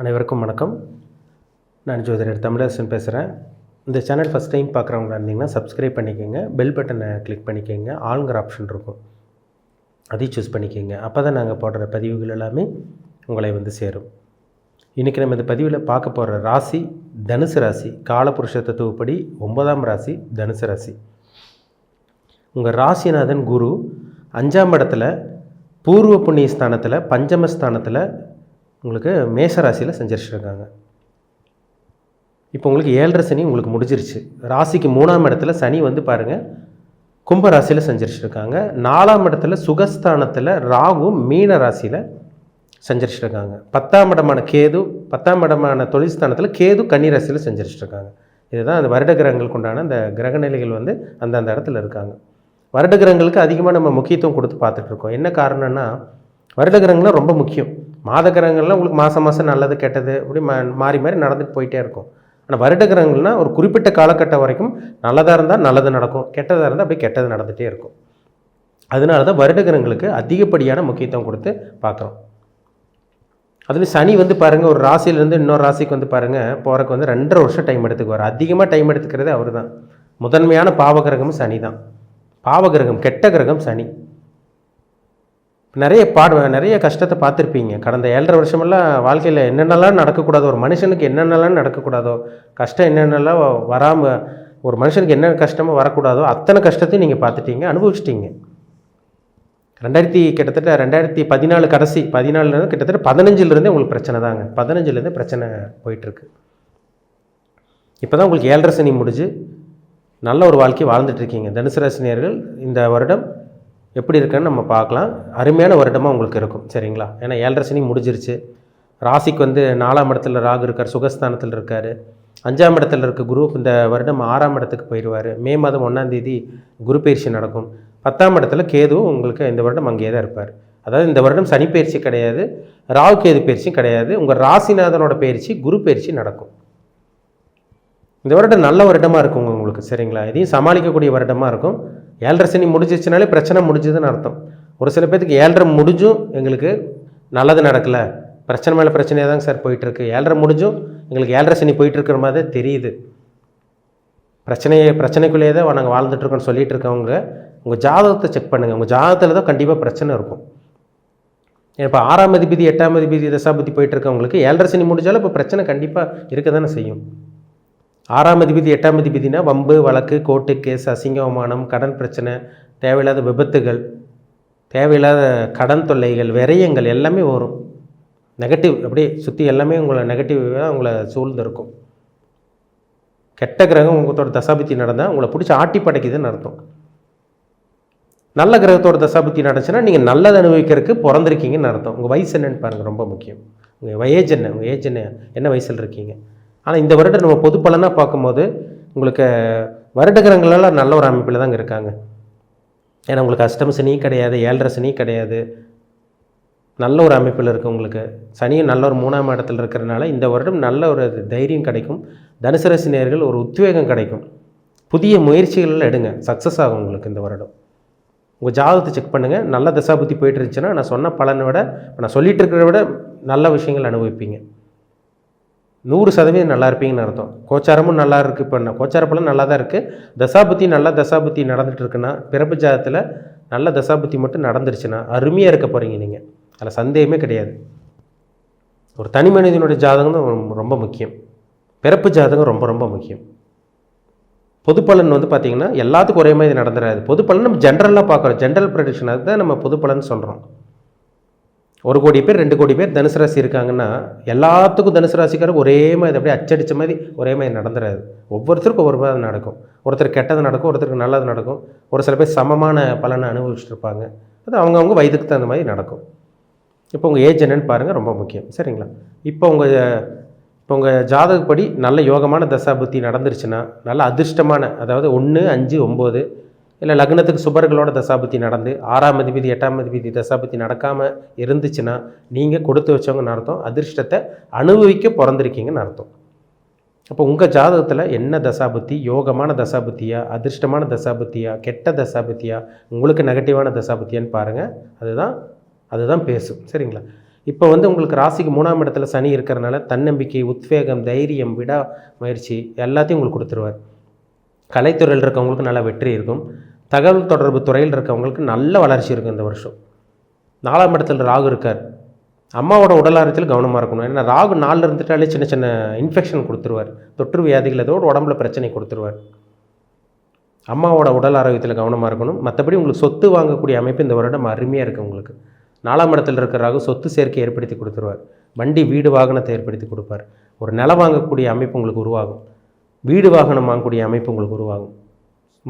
அனைவருக்கும் வணக்கம். நான் ஜோதிடர் தமிழரசன் பேசுகிறேன் இந்த சேனல் ஃபஸ்ட் டைம் பார்க்குறவங்களா இருந்தீங்கன்னா சப்ஸ்கிரைப் பண்ணிக்கோங்க. பெல் பட்டனை கிளிக் பண்ணிக்கோங்க. ஆளுங்கிற ஆப்ஷன் இருக்கும். அதையும் சூஸ் பண்ணிக்கோங்க. அப்போ தான் நாங்கள் போடுற பதிவுகள் எல்லாமே உங்களை வந்து சேரும். இன்றைக்கி நம்ம இந்த பதிவில் பார்க்க போகிற ராசி தனுசு ராசி காலபுருஷ தத்துவப்படி ஒன்பதாம் ராசி தனுசு ராசி. உங்கள் ராசிநாதன் குரு அஞ்சாம் இடத்துல பூர்வ புண்ணிய ஸ்தானத்தில் பஞ்சமஸ்தானத்தில் உங்களுக்கு மேச ராசியில் செஞ்சிருச்சிருக்காங்க. இப்போ உங்களுக்கு ஏழரை சனி உங்களுக்கு முடிஞ்சிருச்சு. ராசிக்கு மூணாம் இடத்துல சனி வந்து பாருங்கள் கும்ப ராசியில் செஞ்சிருச்சிருக்காங்க. நாலாம் இடத்துல சுகஸ்தானத்தில் ராகு மீன ராசியில் செஞ்சிருச்சிருக்காங்க. பத்தாம் இடமான கேது பத்தாம் இடமான தொழில்ஸ்தானத்தில் கேது கன்னி ராசியில் செஞ்சிருச்சிருக்காங்க. இதுதான் அந்த வருட கிரகங்களுக்கு உண்டான அந்த கிரக நிலைகள் வந்து அந்தந்த இடத்துல இருக்காங்க. வருட கிரகங்களுக்கு அதிகமாக நம்ம முக்கியத்துவம் கொடுத்து பார்த்துட்ருக்கோம் என்ன காரணம்னா வருட கிரகங்கள்லாம் ரொம்ப முக்கியம். மாத கிரகங்கள்லாம் உங்களுக்கு மாதம் மாதம் நல்லது கெட்டது அப்படி மா மாறி மாறி நடந்துட்டு போயிட்டே இருக்கும். ஆனால் வருட கிரகங்கள்னால் ஒரு குறிப்பிட்ட காலகட்டம் வரைக்கும் நல்லதாக இருந்தால் நல்லது நடக்கும் கெட்டதாக இருந்தால் அப்படியே கெட்டது நடந்துகிட்டே இருக்கும். அதனால தான் வருட கிரகங்களுக்கு அதிகப்படியான முக்கியத்துவம் கொடுத்து பார்க்குறோம். அதுலேயும் சனி வந்து பாருங்கள் ஒரு ராசியிலேருந்து இன்னொரு ராசிக்கு வந்து பாருங்கள் போகிறக்கு வந்து ரெண்டரை வருஷம் டைம் எடுத்துக்குவார். அதிகமாக டைம் எடுத்துக்கிறதே அவர் தான் முதன்மையான பாவகிரகமும் சனி தான் பாவகிரகம் கெட்ட கிரகம் சனி. நிறைய பாடு நிறைய கஷ்டத்தை பார்த்துருப்பீங்க. கடந்த ஏழரை வருஷமெல்லாம் வாழ்க்கையில் என்னென்னலாம் நடக்கக்கூடாதோ ஒரு மனுஷனுக்கு என்னென்னலாம் நடக்கக்கூடாதோ கஷ்டம் என்னென்னலாம் வராமல் ஒரு மனுஷனுக்கு என்ன கஷ்டமோ வரக்கூடாதோ அத்தனை கஷ்டத்தையும் நீங்கள் பார்த்துட்டீங்க அனுபவிச்சிட்டீங்க. ரெண்டாயிரத்தி கிட்டத்தட்ட ரெண்டாயிரத்தி பதினாலு கடைசி பதினாலுலேருந்து கிட்டத்தட்ட பதினஞ்சுலேருந்தே உங்களுக்கு பிரச்சனை தாங்க. பதினஞ்சுலேருந்து பிரச்சனை போயிட்டுருக்கு. இப்போ தான் உங்களுக்கு ஏழரை சனி முடிஞ்சு நல்ல ஒரு வாழ்க்கை வாழ்ந்துட்டுருக்கீங்க. தனுசு ராசினியர்கள் இந்த வருடம் எப்படி இருக்குன்னு நம்ம பார்க்கலாம். அருமையான வருடமாக உங்களுக்கு இருக்கும் சரிங்களா? ஏன்னா ஏழரை சனி முடிஞ்சிருச்சு. ராசிக்கு வந்து நாலாம் இடத்துல ராகு இருக்கார் சுகஸ்தானத்தில் இருக்கார். அஞ்சாம் இடத்துல இருக்க குரு இந்த வருடம் ஆறாம் இடத்துக்கு போயிடுவார் மே மாதம் ஒன்றாந்தேதி குரு பயிற்சி நடக்கும். பத்தாம் இடத்துல கேதுவும் உங்களுக்கு இந்த வருடம் அங்கேயே தான் இருப்பார். அதாவது இந்த வருடம் சனி பயிற்சி கிடையாது ராகு கேது பயிற்சியும் கிடையாது. உங்கள் ராசிநாதனோட பயிற்சி குரு பயிற்சி நடக்கும். இந்த வருடம் நல்ல வருடமாக இருக்குங்க உங்களுக்கு சரிங்களா? இதையும் சமாளிக்கக்கூடிய வருடமாக இருக்கும். ஏழரை சனி முடிஞ்சிச்சுனாலே பிரச்சனை முடிஞ்சதுன்னு அர்த்தம். ஒரு சில பேர்த்துக்கு ஏழரை முடிஞ்சும் எங்களுக்கு நல்லது நடக்கலை. பிரச்சனை மேலே பிரச்சனையாக தாங்க சார் போயிட்டுருக்கு. ஏழரை முடிஞ்சும் எங்களுக்கு ஏழரை சனி போயிட்டுருக்கிற மாதிரி தெரியுது. பிரச்சனையை பிரச்சனைக்குள்ளேயே தான் நாங்கள் வாழ்ந்துட்டுருக்கோம்னு சொல்லிட்டு இருக்கவங்க உங்கள் ஜாதகத்தை செக் பண்ணுங்கள் உங்கள் ஜாதகத்தில் தான் கண்டிப்பாக பிரச்சனை இருக்கும். இப்போ ஆறாம் அதிபதி எட்டாம் அதிபதி தசாபதி போயிட்டு இருக்கவங்களுக்கு ஏழரை சனி முடிஞ்சாலும் இப்போ பிரச்சனை கண்டிப்பாக இருக்க தானே செய்யும். ஆறாம் அதிபதி எட்டாம் அதிபதினா வம்பு வழக்கு கோர்ட்டு கேஸ் அசிங்க அவமானம் கடன் பிரச்சனை தேவையில்லாத விபத்துகள் தேவையில்லாத கடன் தொல்லைகள் விரயங்கள் எல்லாமே வரும். நெகட்டிவ் அப்படியே சுற்றி எல்லாமே உங்களை நெகட்டிவாக உங்களை சூழ்ந்திருக்கும். கெட்ட கிரகம் உங்களோட தசாபுத்தி நடந்தால் உங்களை பிடிச்சி ஆட்டி படைக்குதுன்னு அர்த்தம். நல்ல கிரகத்தோட தசாபுத்தி நடந்துச்சுன்னா நீங்கள் நல்லது அனுபவிக்கிறதுக்கு பிறந்திருக்கீங்கன்னு அர்த்தம். உங்கள் வயசு என்னன்னு பாருங்கள் ரொம்ப முக்கியம். உங்கள் ஏஜ் என்ன உங்கள் ஏஜ் என்ன என்ன வயசில் இருக்கீங்க? ஆனால் இந்த வருடம் நம்ம பொது பலனாக பார்க்கும்போது உங்களுக்கு வருட நல்ல ஒரு அமைப்பில் தாங்க இருக்காங்க. ஏன்னா உங்களுக்கு அஷ்டம சனியும் கிடையாது ஏழரை சனியும் கிடையாது. நல்ல ஒரு அமைப்பில் இருக்குது உங்களுக்கு. சனியும் நல்ல ஒரு மூணாம் இடத்துல இருக்கிறனால இந்த வருடம் நல்ல ஒரு தைரியம் கிடைக்கும். தனுசு ராசி ஒரு உத்வேகம் கிடைக்கும். புதிய முயற்சிகள் எடுங்க. சக்ஸஸ் ஆகும் உங்களுக்கு இந்த வருடம். உங்கள் ஜாதகத்தை செக் பண்ணுங்கள் நல்ல தசாபுத்தி போயிட்டு இருந்துச்சுன்னா நான் சொன்ன பலனை விட நான் சொல்லிகிட்டு இருக்கிறத விட நல்ல விஷயங்கள் அனுபவிப்பீங்க. நூறு சதவீதம் நல்லா இருப்பீங்கன்னு அர்த்தம். கோச்சாரமும் நல்லா இருக்குது இப்போ நான் கோச்சார நல்லா தான் இருக்குது தசாபுத்தி நல்லா தசாபுத்தி நடந்துட்டு இருக்குன்னா பிறப்பு ஜாதத்தில் நல்ல தசாபுத்தி மட்டும் நடந்துருச்சுன்னா அருமையாக இருக்க போகிறீங்க நீங்கள் அதில் சந்தேகமே கிடையாது. ஒரு தனி மனிதனுடைய ஜாதகம் தான் ரொம்ப- முக்கியம். பிறப்பு ஜாதகம் ரொம்ப ரொம்ப முக்கியம். பொது பலன் வந்து பார்த்திங்கன்னா எல்லாத்துக்கும் ஒரே மாதிரி நடந்துடாது பொது பலன் நம்ம ஜென்ரலாக பார்க்குறோம். ஜென்ரல் ப்ரடிக்ஷன் அதுதான் நம்ம பொதுப்பலன் பலன் சொல்கிறோம் ஒரு கோடி பேர் ரெண்டு கோடி பேர் தனுசு ராசி இருக்காங்கன்னா எல்லாத்துக்கும் தனுசு ராசிக்காரர் ஒரே மாதிரி அப்படியே அச்சடித்த மாதிரி ஒரே மாதிரி நடந்துடாது ஒவ்வொருத்தருக்கும் ஒவ்வொரு மாதிரி நடக்கும். ஒருத்தர் கெட்டது நடக்கும் ஒருத்தருக்கு நல்லது நடக்கும். ஒரு சில பேர் சமமான பலனை அனுபவிச்சுட்டு இருப்பாங்க அது அவங்கவுங்க வயதுக்கு தகுந்த மாதிரி நடக்கும். இப்போ உங்கள் ஏஜ் என்னன்னு பாருங்கள் ரொம்ப முக்கியம். சரிங்களா? இப்போ உங்கள் இப்போ உங்கள் ஜாதகப்படி நல்ல யோகமான தசாபுத்தி நடந்துருச்சுன்னா நல்ல அதிர்ஷ்டமான அதாவது ஒன்று அஞ்சு ஒம்பது இல்லை லக்னத்துக்கு சுபர்களோட தசாபுத்தி நடந்து ஆறாம் அதிபதி எட்டாம் அதிபதி தசாபுத்தி நடக்காமல் இருந்துச்சுன்னா நீங்கள் கொடுத்து வச்சவங்கன்னு அர்த்தம் அதிர்ஷ்டத்தை அனுபவிக்க பிறந்திருக்கீங்கன்னு அர்த்தம். அப்போ உங்கள் ஜாதகத்தில் என்ன தசாபுத்தி யோகமான தசாபுத்தியா அதிர்ஷ்டமான தசாபுத்தியா கெட்ட தசாபுத்தியா உங்களுக்கு நெகட்டிவான தசாபுத்தியான்னு பாருங்கள் அதுதான் அதுதான் பேசும் சரிங்களா? இப்போ வந்து உங்களுக்கு ராசிக்கு மூணாம் இடத்துல சனி இருக்கிறனால தன்னம்பிக்கை உத்வேகம் தைரியம் விடா முயற்சி எல்லாத்தையும் உங்களுக்கு கொடுத்துருவார். கலைத்துறையில் இருக்கவங்களுக்கு நல்ல வெற்றி இருக்கும். தகவல் தொடர்பு துறையில் இருக்கவங்களுக்கு நல்ல வளர்ச்சி இருக்கும் இந்த வருஷம். நாலாம் இடத்துல ராகு இருக்கார். அம்மாவோட உடல் ஆரோக்கியத்தில் கவனமாக இருக்கணும். ஏன்னா ராகு நாளில் இருந்துட்டாலே சின்ன சின்ன இன்ஃபெக்ஷன் கொடுத்துருவார். தொற்று வியாதிகள் ஏதோ உடம்புல பிரச்சனை கொடுத்துருவார். அம்மாவோட உடல் ஆரோக்கியத்தில் கவனமாக இருக்கணும். மற்றபடி உங்களுக்கு சொத்து வாங்கக்கூடிய அமைப்பு இந்த வருடம் அருமையாக இருக்குது உங்களுக்கு. நாலாம் இடத்துல இருக்கிற ராகு சொத்து சேர்க்கை ஏற்படுத்தி கொடுத்துருவார். வண்டி வீடு வாகனத்தை ஏற்படுத்தி கொடுப்பார். ஒரு நிலம் வாங்கக்கூடிய அமைப்பு உங்களுக்கு உருவாகும். வீடு வாகனம் வாங்கக்கூடிய அமைப்பு உங்களுக்கு உருவாகும்.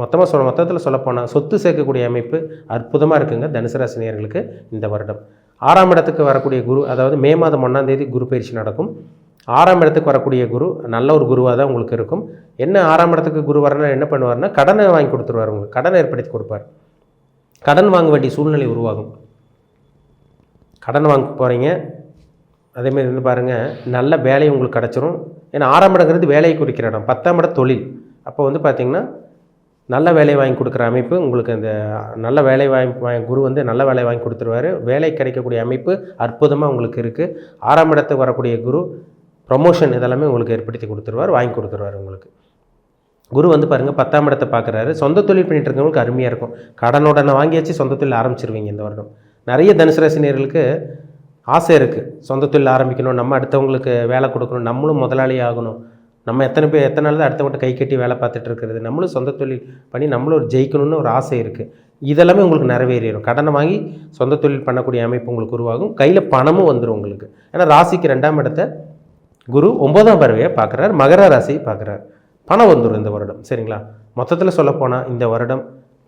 மொத்தமாக சொல்ல மொத்தத்தில் சொல்லப்போனால் சொத்து சேர்க்கக்கூடிய அமைப்பு அற்புதமாக இருக்குங்க தனுசு ராசினியர்களுக்கு இந்த வருடம். ஆறாம் இடத்துக்கு வரக்கூடிய குரு அதாவது மே மாதம் ஒன்றாம் தேதி குரு பயிற்சி நடக்கும். ஆறாம் இடத்துக்கு வரக்கூடிய குரு நல்ல ஒரு குருவாக தான் உங்களுக்கு இருக்கும். என்ன ஆறாம் இடத்துக்கு குரு வரனா என்ன பண்ணுவார்னா கடனை வாங்கி கொடுத்துருவார் உங்களுக்கு. கடனை ஏற்படுத்தி கொடுப்பார். கடன் வாங்க வேண்டிய சூழ்நிலை உருவாகும். கடன் வாங்க போகிறீங்க அதேமாரி வந்து பாருங்கள் நல்ல வேலை உங்களுக்கு கிடச்சிரும். ஏன்னா ஆறாம் இடங்கிறது வேலையை குறிக்கிற இடம். பத்தாம் இடம் தொழில். அப்போ வந்து பார்த்திங்கன்னா நல்ல வேலை வாங்கி கொடுக்குற அமைப்பு உங்களுக்கு அந்த நல்ல வேலை வாங்கி குரு வந்து நல்ல வேலை வாங்கி கொடுத்துருவாரு. வேலை கிடைக்கக்கூடிய அமைப்பு அற்புதமாக உங்களுக்கு இருக்குது ஆறாம் இடத்துக்கு வரக்கூடிய குரு ப்ரொமோஷன் இதெல்லாமே உங்களுக்கு ஏற்படுத்தி கொடுத்துருவார் வாங்கி கொடுத்துருவார் உங்களுக்கு. குரு வந்து பாருங்கள் பத்தாம் இடத்தை பார்க்குறாரு. சொந்த தொழில் பண்ணிட்டு இருக்கவங்களுக்கு அருமையாக இருக்கும். கடனுடனே வாங்கியாச்சு சொந்த தொழில் ஆரம்பிச்சிருவீங்க இந்த வருடம். நிறைய தனுசு ராசினியர்களுக்கு ஆசை இருக்குது சொந்த தொழில் ஆரம்பிக்கணும். நம்ம அடுத்தவங்களுக்கு வேலை கொடுக்கணும். நம்மளும் முதலாளி ஆகணும். நம்ம எத்தனை பேர் எத்தனை நாள் தான் அடுத்தவங்கள்ட்ட கை கட்டி வேலை பார்த்துட்டு இருக்கிறது? நம்மளும் சொந்த தொழில் பண்ணி நம்மளும் ஒரு ஜெயிக்கணும்னு ஒரு ஆசை இருக்குது இதெல்லாமே உங்களுக்கு நிறைவேறிடும் கடனை வாங்கி சொந்த தொழில் பண்ணக்கூடிய அமைப்பு உங்களுக்கு உருவாகும். கையில் பணமும் வந்துடும் உங்களுக்கு. ஏன்னா ராசிக்கு ரெண்டாம் இடத்த குரு ஒம்போதாம் பறவையை பார்க்குறாரு. மகர ராசியை பார்க்குறாரு. பணம் வந்துடும் இந்த வருடம். சரிங்களா? மொத்தத்தில் சொல்லப்போனால் இந்த வருடம்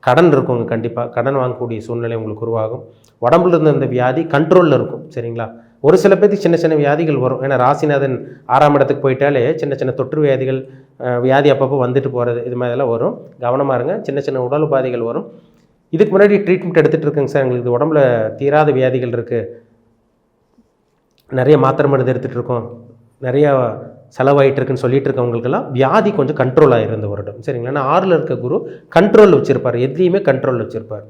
கடன் இருக்குங்க கண்டிப்பாக கடன் வாங்கக்கூடிய சூழ்நிலை உங்களுக்கு உருவாகும். உடம்புல இருந்த இந்த வியாதி கண்ட்ரோலில் இருக்கும் சரிங்களா? ஒரு சில பேருக்கு சின்ன சின்ன வியாதிகள் வரும். ஏன்னா ராசிநாதன் ஆறாம் இடத்துக்கு போயிட்டாலே சின்ன சின்ன தொற்று வியாதிகள் வியாதி அப்பப்போ வந்துட்டு போகிறது இது மாதிரிலாம் வரும். கவனமாக இருங்க. சின்ன சின்ன உடல் உபாதைகள் வரும். இதுக்கு முன்னாடி ட்ரீட்மெண்ட் எடுத்துகிட்டு இருக்குங்க சார். எங்களுக்கு உடம்புல தீராத வியாதிகள் இருக்குது நிறைய மாத்திரை மருந்து எடுத்துகிட்டு இருக்கோம். நிறையா செலவாயிட்டு இருக்குன்னு சொல்லிட்டு இருக்கவங்களுக்கெல்லாம் வியாதி கொஞ்சம் கண்ட்ரோல் இருந்த இந்த வருடம் சரிங்களா? ஏன்னா ஆறில் இருக்க குரு கண்ட்ரோலில் வச்சுருப்பார். எதுலேயுமே கண்ட்ரோல் வச்சுருப்பார்.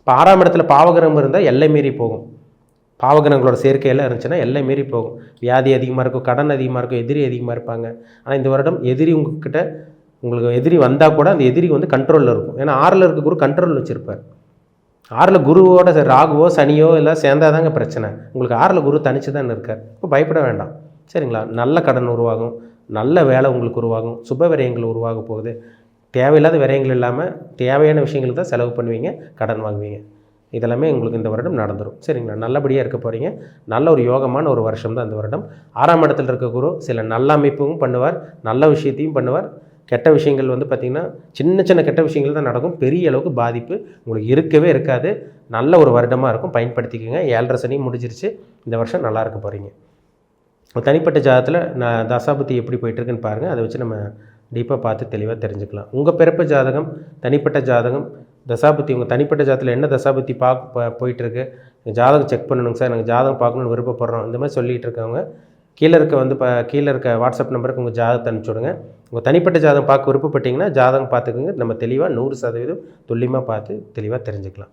இப்போ ஆறாம் இடத்துல பாவகிரகம் இருந்தால் எல்லை மீறி போகும். பாவகிரகங்களோட சேர்க்கையெல்லாம் இருந்துச்சுன்னா எல்லை மீறி போகும். வியாதி அதிகமாக இருக்கும் கடன் அதிகமாக இருக்கும் எதிரி அதிகமாக இருப்பாங்க. ஆனால் இந்த வருடம் எதிரி உங்ககிட்ட உங்களுக்கு எதிரி வந்தால் கூட அந்த எதிரி வந்து கண்ட்ரோலில் இருக்கும். ஏன்னா ஆறில் இருக்க குரு கண்ட்ரோல் வச்சுருப்பார். ஆறில் குருவோட ராகுவோ சனியோ எல்லாம் சேர்ந்தாதாங்க பிரச்சனை. உங்களுக்கு ஆறில் குரு தனிச்சு தான் இருக்கார். இப்போ பயப்பட வேண்டாம். சரிங்களா? நல்ல கடன் உருவாகும். நல்ல வேலை உங்களுக்கு உருவாகும். சுப விரயங்கள் உருவாக போகுது. தேவையில்லாத விரயங்கள் இல்லாமல் தேவையான விஷயங்களுக்கு தான் செலவு பண்ணுவீங்க கடன் வாங்குவீங்க. இதெல்லாமே உங்களுக்கு இந்த வருடம் நடந்துடும் சரிங்களா? நல்லபடியாக இருக்க போகிறீங்க நல்ல ஒரு யோகமான ஒரு வருஷம் தான் இந்த வருடம். ஆறாம் இடத்துல இருக்க குரு சில நல்ல அமைப்பும் பண்ணுவார். நல்ல விஷயத்தையும் பண்ணுவார். கெட்ட விஷயங்கள் வந்து பார்த்திங்கன்னா சின்ன சின்ன கெட்ட விஷயங்கள் தான் நடக்கும். பெரிய அளவுக்கு பாதிப்பு உங்களுக்கு இருக்கவே இருக்காது. நல்ல ஒரு வருடமாக இருக்கும். பயன்படுத்திக்கோங்க. ஏழரை சனி முடிஞ்சிருச்சு. இந்த வருஷம் நல்லா இருக்க போகிறீங்க தனிப்பட்ட ஜாதகத்தில் நான் தசாபுத்தி எப்படி போயிட்டுருக்குன்னு பாருங்கள் அதை வச்சு நம்ம டீப்பாக பார்த்து தெளிவாக தெரிஞ்சுக்கலாம். உங்கள் பிறப்பு ஜாதகம் தனிப்பட்ட ஜாதகம் தசாபுத்தி உங்கள் தனிப்பட்ட ஜாதத்தில் என்ன தசாபுத்தி பார்க்க போயிட்டுருக்கு? ஜாதகம் செக் பண்ணணுங்க சார். எனக்கு ஜாதகம் பார்க்கணுன்னு விருப்பப்படுறோம். இந்த மாதிரி சொல்லிகிட்டு இருக்கவங்க கீழே இருக்க வந்து இப்போ கீழே இருக்க வாட்ஸ்அப் நம்பருக்கு உங்கள் ஜாதகத்தை அனுப்பிச்சி விடுங்க. உங்கள் தனிப்பட்ட ஜாதகம் பார்க்க விருப்பப்பட்டீங்கன்னா ஜாதகம் பார்த்துக்குங்க. நம்ம தெளிவாக நூறு சதவீதம் துல்லியமாக பார்த்து தெளிவாக தெரிஞ்சுக்கலாம்.